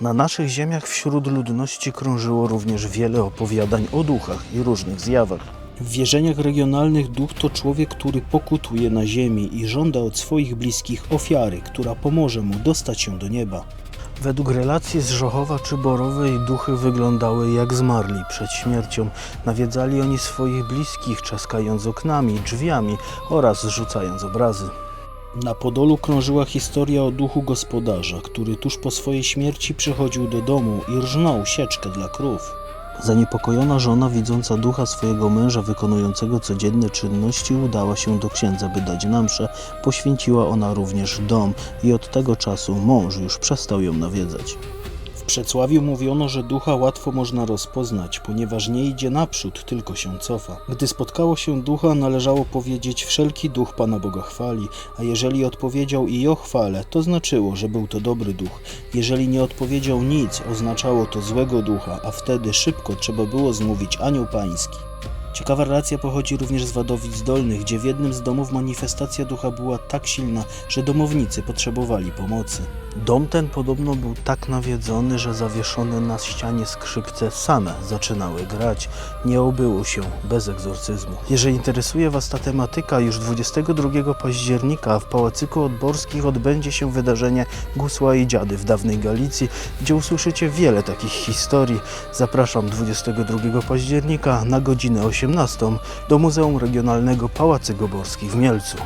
Na naszych ziemiach wśród ludności krążyło również wiele opowiadań o duchach i różnych zjawach. W wierzeniach regionalnych duch to człowiek, który pokutuje na ziemi i żąda od swoich bliskich ofiary, która pomoże mu dostać się do nieba. Według relacji z Żochowa czy Borowej duchy wyglądały jak zmarli przed śmiercią. Nawiedzali oni swoich bliskich, czaskając oknami, drzwiami oraz rzucając obrazy. Na Podolu krążyła historia o duchu gospodarza, który tuż po swojej śmierci przychodził do domu i rżnął sieczkę dla krów. Zaniepokojona żona, widząca ducha swojego męża wykonującego codzienne czynności, udała się do księdza, by dać na. Poświęciła ona również dom i od tego czasu mąż już przestał ją nawiedzać. W Przecławiu mówiono, że ducha łatwo można rozpoznać, ponieważ nie idzie naprzód, tylko się cofa. Gdy spotkało się ducha, należało powiedzieć wszelki duch Pana Boga chwali, a jeżeli odpowiedział i o chwale, to znaczyło, że był to dobry duch. Jeżeli nie odpowiedział nic, oznaczało to złego ducha, a wtedy szybko trzeba było zmówić anioł pański. Ciekawa relacja pochodzi również z Wadowic Dolnych, gdzie w jednym z domów manifestacja ducha była tak silna, że domownicy potrzebowali pomocy. Dom ten podobno był tak nawiedzony, że zawieszone na ścianie skrzypce same zaczynały grać. Nie obyło się bez egzorcyzmu. Jeżeli interesuje Was ta tematyka, już 22 października w Pałacyku Odborskich odbędzie się wydarzenie Gusła i Dziady w dawnej Galicji, gdzie usłyszycie wiele takich historii. Zapraszam 22 października na godzinę 18 do Muzeum Regionalnego Pałacyk Oborskich w Mielcu.